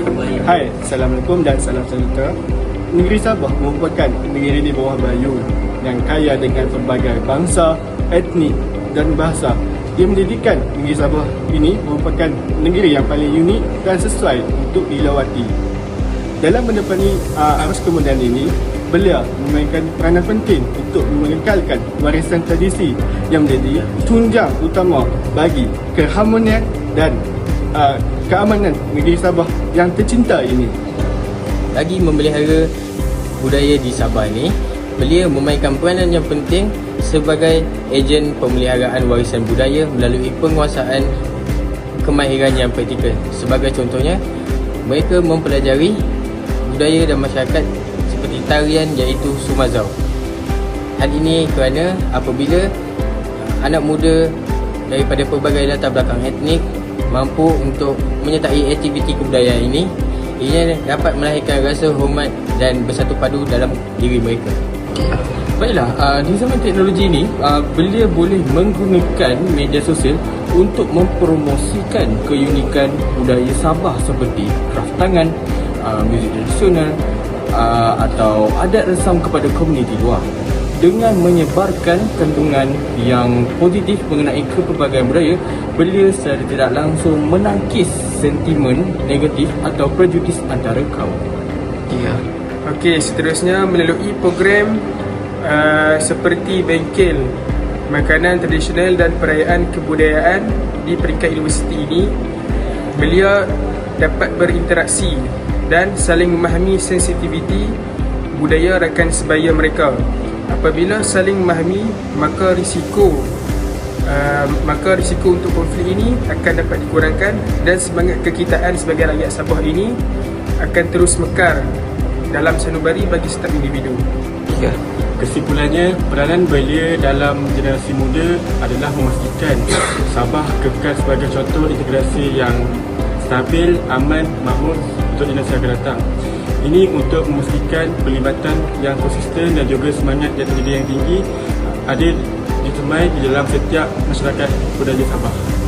Hai, Assalamualaikum dan salam sejahtera. Negeri Sabah merupakan negeri di bawah Bayu yang kaya dengan pelbagai bangsa, etnik dan bahasa. Ia menjadikan negeri Sabah ini merupakan negeri yang paling unik dan sesuai untuk dilawati. Dalam menepani uh, arus kemudian ini, belia memainkan peranan penting untuk mengekalkan warisan tradisi yang menjadi tunjang utama bagi keharmonian dan uh, keamanan negeri Sabah yang tercinta ini. Bagi memelihara budaya di Sabah ini, belia memainkan peranan yang penting sebagai ejen pemeliharaan warisan budaya melalui penguasaan kemahiran yang praktikal. Sebagai contohnya, mereka mempelajari budaya dan masyarakat seperti tarian iaitu Sumazau. Hal ini kerana apabila anak muda daripada pelbagai latar belakang etnik mampu untuk menyertai aktiviti kebudayaan ini, ia dapat melahirkan rasa hormat dan bersatu padu dalam diri mereka. Baiklah, uh, di zaman teknologi ini, uh, belia boleh menggunakan media sosial untuk mempromosikan keunikan budaya Sabah seperti kraft tangan, uh, muzik tradisional uh, atau adat resam kepada komuniti luar. Dengan menyebarkan kandungan yang positif mengenai kepelbagaian budaya, belia secara tidak langsung menangkis sentimen negatif atau prejudis antara kaum. Ya. Okey, seterusnya melalui program uh, seperti bengkel makanan tradisional dan perayaan kebudayaan di peringkat universiti ini belia dapat berinteraksi dan saling memahami sensitiviti budaya rakan sebaya mereka. Apabila saling memahami, maka risiko uh, maka risiko untuk konflik ini akan dapat dikurangkan dan semangat kekitaan sebagai rakyat Sabah ini akan terus mekar dalam sanubari bagi setiap individu. Ya. Kesimpulannya, peranan belia dalam generasi muda adalah memastikan Sabah kekal sebagai contoh integrasi yang stabil, aman, makmur untuk generasi akan datang. Ini untuk memastikan pelibatan yang konsisten dan juga semangat jati diri yang tinggi ada ditemai di dalam setiap masyarakat budaya Sabah.